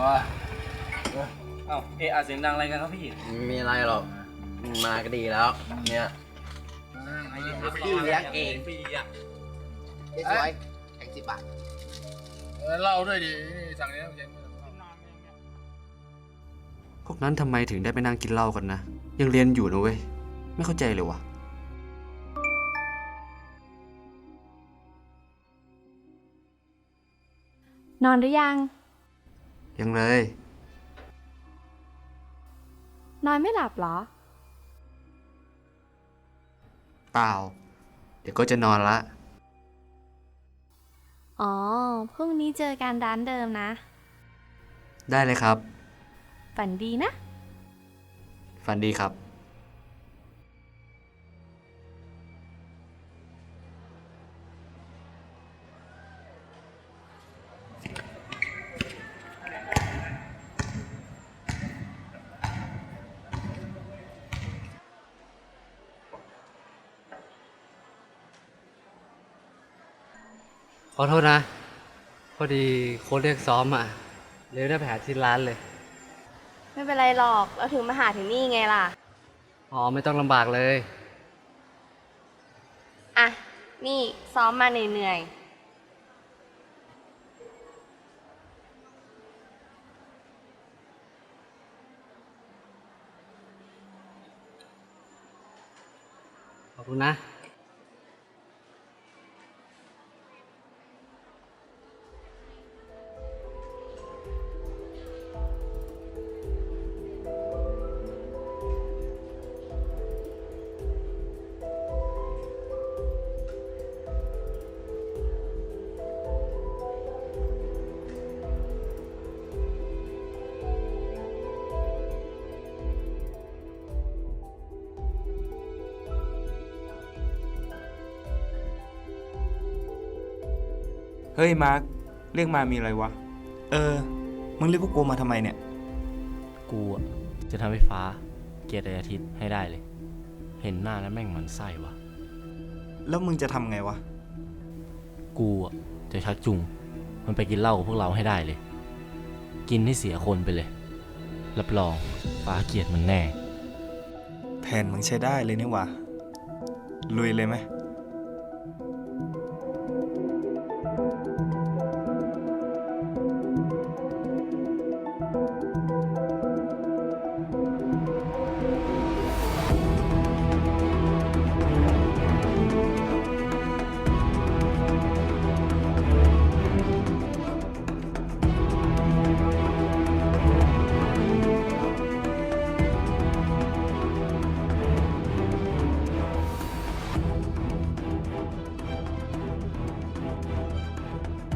เอาวะเอ้าเอะอะเสียงดังอะไรกันครับพี่ไม่มีอะไรหรอกมาก็ดีแล้ว เนี่ยพี่เลี้ยงเองพี่อะเจ๊สวยแข่งสิบบาทเออเล่าด้วยดินี่สั่งเนี้ยเย็นพวกนั้นทำไมถึงได้ไปนั่งกินเหล้ากันนะ ยังเรียนอยู่นะเว้ย ไม่เข้าใจเลยวะนอนหรือยัง ยังเลย นอนไม่หลับเหรอ เปล่า เดี๋ยวก็จะนอนละ อ๋อ พรุ่งนี้เจอกันร้านเดิมนะ ได้เลยครับ ฝันดีนะ ฝันดีครับ ขอโทษนะ พอดีโค้ชเรียกซ้อมอะ เลยได้ไปหาที่ร้านเลย ไม่เป็นไรหรอก เราถึงมาหาถึงนี่ไงล่ะ อ๋อ ไม่ต้องลำบากเลย อะ นี่ซ้อมมาเหนื่อยขอบคุณนะ ฮ้ยมาร์คเรียกมามีอะไรวะ เออ มึงเรียกพวกกูมาทำไมเนี่ย กูอะจะทำให้ฟ้า เกลียดไอ้อาทิตย์ให้ได้เลย เห็นหน้าแล้วแม่งหมันไส้วะแล้วมึงจะทำไงวะ กูอะจะชักจูงมันไปกินเหล้ากับพวกเราให้ได้เลย กินให้เสียคนไปเลย รับรองฟ้าเกลียดมันแน่ แผนมึงใช้ได้เลยนี่หว่าลุยเลยไหม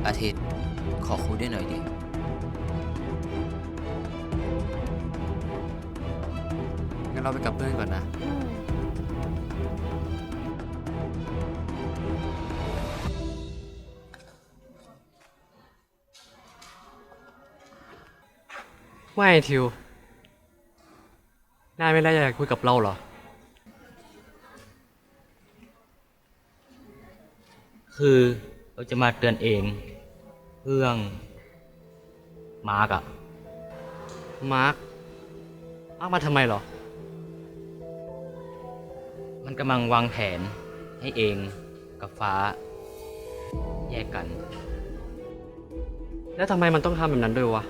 อาทิตย์ ขอคุยด้วยหน่อยดิ งั้นเราไปกับเพื่อนก่อนนะๆอืมไม่ทิว นายไม่ได้อยากคุยกับเราเหรอ คือเราจะมาเตือนเอง เรื่อง มาร์กอะมาร์คมาร์คมาทำไมเหรอ มันกำลังวางแผนให้เองกับฟ้า แยกกัน แล้วทำไมมันต้องทำแบบนั้นด้วยวะ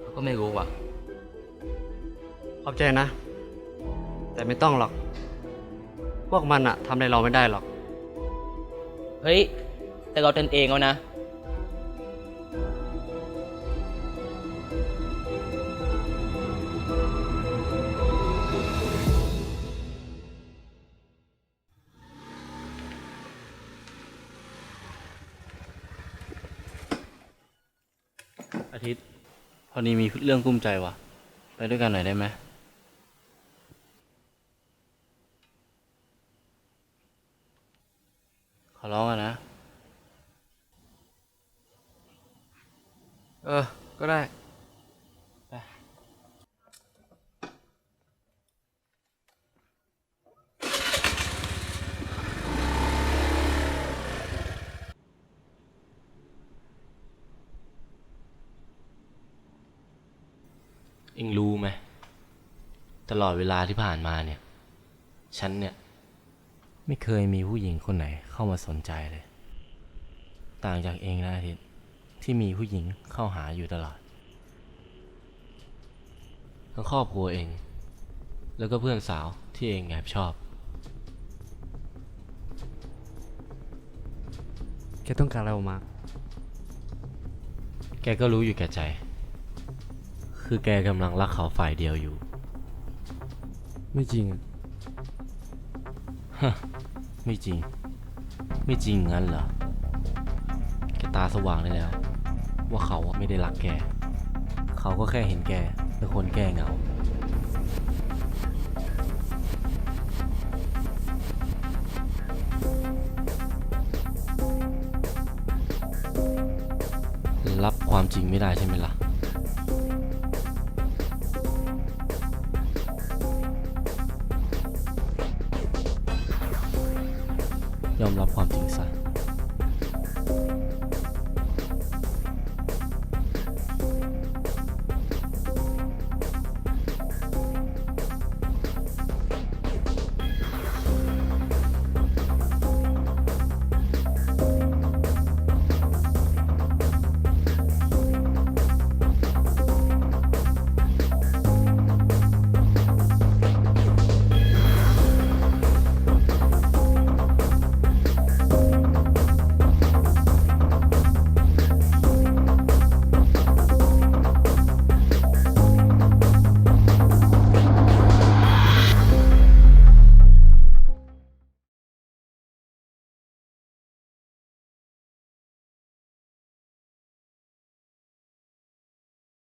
เราก็ไม่รู้ว่ะ ขอบใจนะ แต่ไม่ต้องหรอก พวกมันอะทำอะไรเราไม่ได้หรอก เฮ้ย แต่เราเตือนเองแล้วนะ อาทิตย์ พอดีมีเรื่องกุ้มใจว่ะ ไปด้วยกันหน่อยได้ไหมขอร้องอะนะ เออ ก็ได้ เองรู้ไหมตลอดเวลาที่ผ่านมาเนี่ย ฉันเนี่ย ไม่เคยมีผู้หญิงคนไหนเข้ามาสนใจเลย ต่างจากเองนะอาทิตย์ที่มีผู้หญิงเข้าหาอยู่ตลอด ทั้งครอบครัวเอง แล้วก็เพื่อนสาวที่เองแอบชอบ แกต้องการอะไรมาร์คแกก็รู้อยู่แก่ใจ คือแกกำลังรักเขาฝ่ายเดียวอยู่ ไม่จริงอะไม่จริง ไม่จริงงั้นเหรอ แกตาสว่างได้แล้ว ว่าเขาไม่ได้รักแก เขาก็แค่เห็นแกเป็นคนแก้เหงา รับความจริงไม่ได้ใช่ไหมล่ะ ยอมรับความจริงซะ